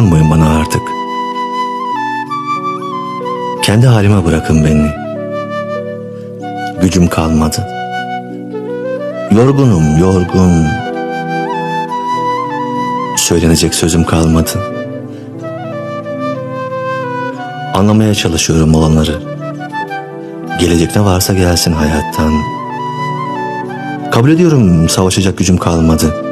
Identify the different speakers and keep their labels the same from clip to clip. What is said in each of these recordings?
Speaker 1: dokunmayın bana artık. Kendi halime bırakın beni. Gücüm kalmadı. Yorgunum, yorgun. Söylenecek sözüm kalmadı. Anlamaya çalışıyorum olanları. Gelecek ne varsa gelsin hayattan. Kabul ediyorum savaşacak gücüm kalmadı.''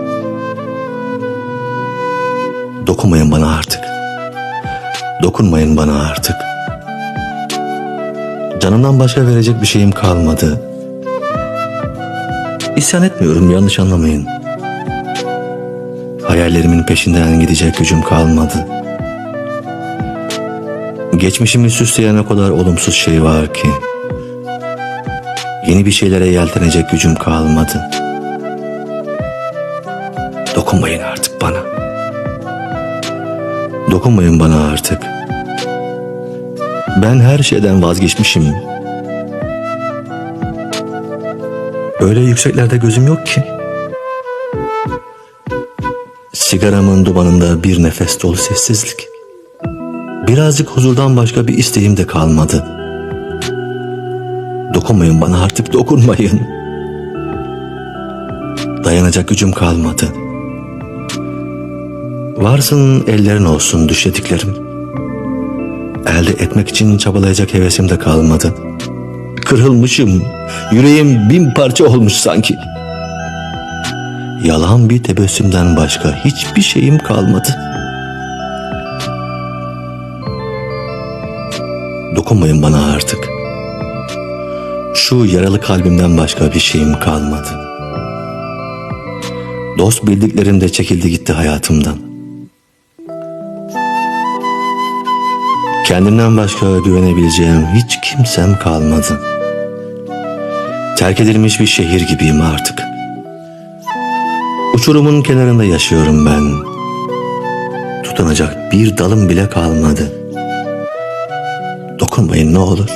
Speaker 1: Dokunmayın bana artık. Dokunmayın bana artık. Canımdan başka verecek bir şeyim kalmadı. İsyan etmiyorum yanlış anlamayın. Hayallerimin peşinden gidecek gücüm kalmadı. Geçmişimi süsleyen o kadar olumsuz şey var ki. Yeni bir şeylere yeltenecek gücüm kalmadı. Dokunmayın artık bana. Dokunmayın bana artık. Ben her şeyden vazgeçmişim. Öyle yükseklerde gözüm yok ki. Sigaramın dumanında bir nefes dolu sessizlik. Birazcık huzurdan başka bir isteğim de kalmadı. Dokunmayın bana artık dokunmayın. Dayanacak gücüm kalmadı. Varsın ellerin olsun düşlediklerim. Elde etmek için çabalayacak hevesim de kalmadı. Kırılmışım, yüreğim bin parça olmuş sanki. Yalan bir tebessümden başka hiçbir şeyim kalmadı. Dokunmayın bana artık. Şu yaralı kalbimden başka bir şeyim kalmadı. Dost bildiklerim de çekildi gitti hayatımdan. Kendimden başka güvenebileceğim hiç kimsem kalmadı. Terk edilmiş bir şehir gibiyim artık. Uçurumun kenarında yaşıyorum ben. Tutunacak bir dalım bile kalmadı. Dokunmayın ne olur.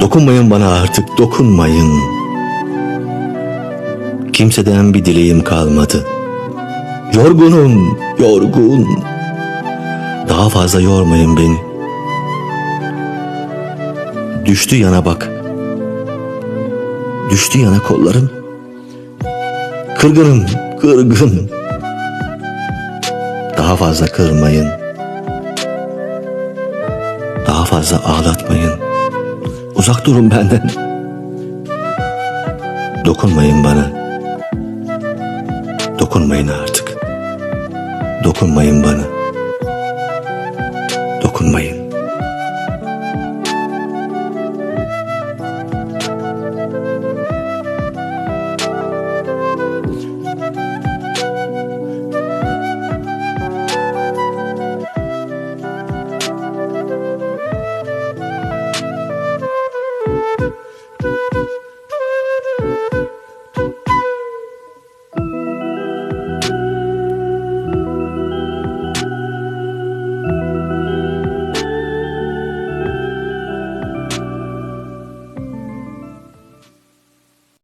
Speaker 1: Dokunmayın bana artık dokunmayın. Kimseden bir dileğim kalmadı. Yorgunum, yorgun. Daha fazla yormayın beni. Düştü yana bak. Düştü yana kollarım. Kırgınım, kırgın. Daha fazla kırmayın. Daha fazla ağlatmayın. Uzak durun benden. Dokunmayın bana. Dokunmayın artık. Dokunmayın bana.